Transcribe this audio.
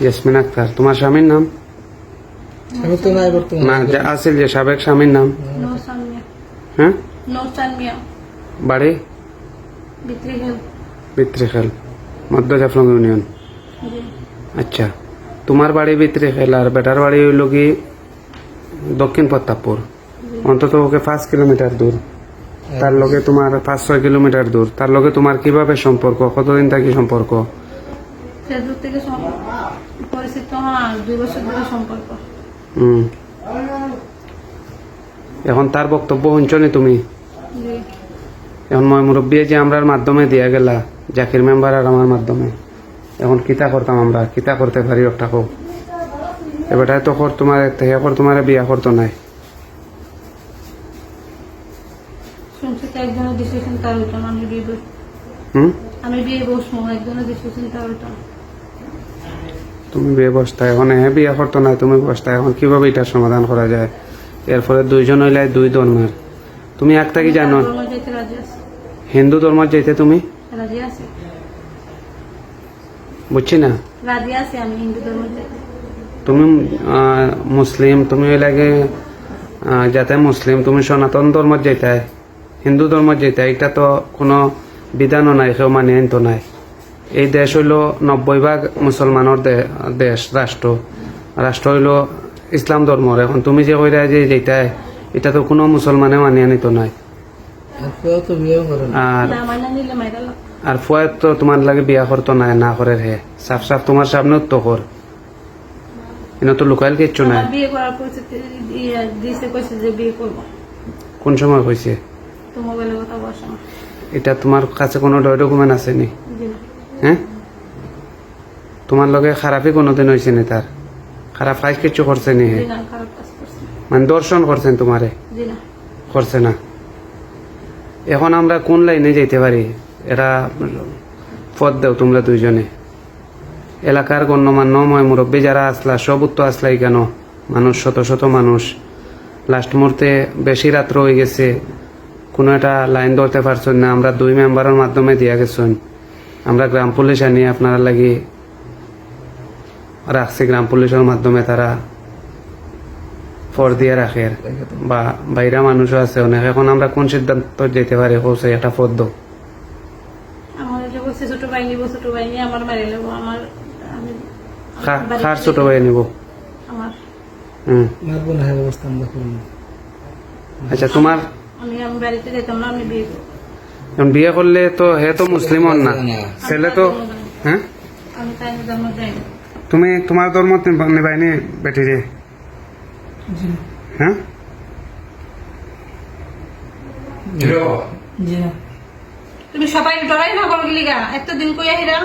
ইয়াসমিন আক্তার। তোমার স্বামীর নাম? না যে আছিল যে সাবেক স্বামীর নাম? হ্যাঁ? বাড়ি? বিত্রিখেল। মধ্য জাফলং ইউনিয়ন। আচ্ছা তোমার বাড়ি বিত্রিখেল আর বেটার বাড়ি হইল কি দক্ষিণ প্রতাপপুর? অন্তত ওকে পাঁচ কিলোমিটার দূর। তার লগে তোমার পাঁচ ছয় কিলোমিটার দূর। তার লগে তোমার কীভাবে সম্পর্ক? কতদিন থাকি সম্পর্ক? ফেসবুক থেকে সম- পরিচিত হ্যাঁ দুই বছর ধরে সম্পর্ক। হুম। এখন তার বক্তব্য শুনছনি তুমি? এখন মই মুরব্বী যে আমরার মাধ্যমে দিয়া গেলা জাকির মেম্বার আর আমার মাধ্যমে। এখন কিতা করতাম আমরা? কিতা করতে পারি একটা হোক এবারটাই তো কর তোমার থেকে কর তোমার বিয়া করতো নাই। হুম? আমি বিয়ে বসবো একজনের ডিসিশন তার তুমি বিয়ে বসতা এখন হ্যাঁ বিয়া করতো নাই তুমি বসতা এখন কীভাবে এটার সমাধান করা যায়? এরপরে দুইজন হইলে দুই ধর্মের। তুমি একটা কি জানো? হিন্দু ধর্ম যেতে তুমি? বুঝছি না? তুমি মুসলিম তুমি ওই লাগে যাতে মুসলিম তুমি সনাতন ধর্ম যেতে হিন্দু ধর্ম যেতে এটা তো কোনো বিধানও নাই কেউ মানে তো নাই। এই দেশ হইল নব্বই ভাগ মুসলমানের দেশ রাষ্ট্র। রাষ্ট্র হইল ইসলাম ধর্মর। এখন তুমি যে কইরা যে যেটা এটা তো কোনো মুসলমানে মানিয়ে নিত নাই। আর আর ফুয়ার তো তোমার লাগে বিয়া করতো নাই না করে হে। সাফ সাফ তোমার সামনে তো কর এনে তো লুকাইল কিচ্ছু নাই। ইয়ে দিছে কইছে যে বিয়ে করব। কোন সময় হয়েছে এটা তোমার কাছে কোনো ডকুমেন্ট আছে না হ্যাঁ? তোমার লগে খারাপই কোনোদিন হয়েছে নি তার। খারাপ কাজ কিছু করছে নি হে। মানে দর্শন করছেন তোমারে? করছে না। এখন আমরা কোন লাইনে যেতে পারি? এরা পদ দেও তোমরা দুইজনে। এলাকার গণ্যমান্য ময় মুরব্বী যারা আসলা সব তো আসলাই কেন? মানুষ শত শত মানুষ। লাস্ট মুহূর্তে বেশি রাত্র হয়ে গেছে। কোনো একটা লাইন ধরতে পারছেন না। আমরা দুই মেম্বারের মাধ্যমে দিয়া গেছেন। আমরা গ্রাম পুলিশ আনি আপনারা লাগি রাখছি গ্রাম পুলিশের মাধ্যমে তারা ফর দিয়ে রাখে। আর। বা বাইরা মানুষও আছে অনেক। এখন আমরা কোন সিদ্ধান্ত যেতে পারি? কৌশে একটা পদ দাও। আমার যে বলছে ছোট ভাই নিব ছোট ভাই নিয়ে আমার মারি নেব আমার আমি খা- খার ছোট ভাই নিব? আমার। হুম। মারবো না অবস্থা আমরা করব আচ্ছা তোমার আমি আমি বাড়িতে যেতাম না আমি বিয়ে করব এখন বিয়ে করলে তো হে তো মুসলিম না। ছেলে তো হ্যাঁ? তুমি তোমার ধর্ম নিবাইনি বেটি রে? হ্যাঁ? তুমি সবাই ডরাই না বল গিলিগা এত দিন কইয়া হিরা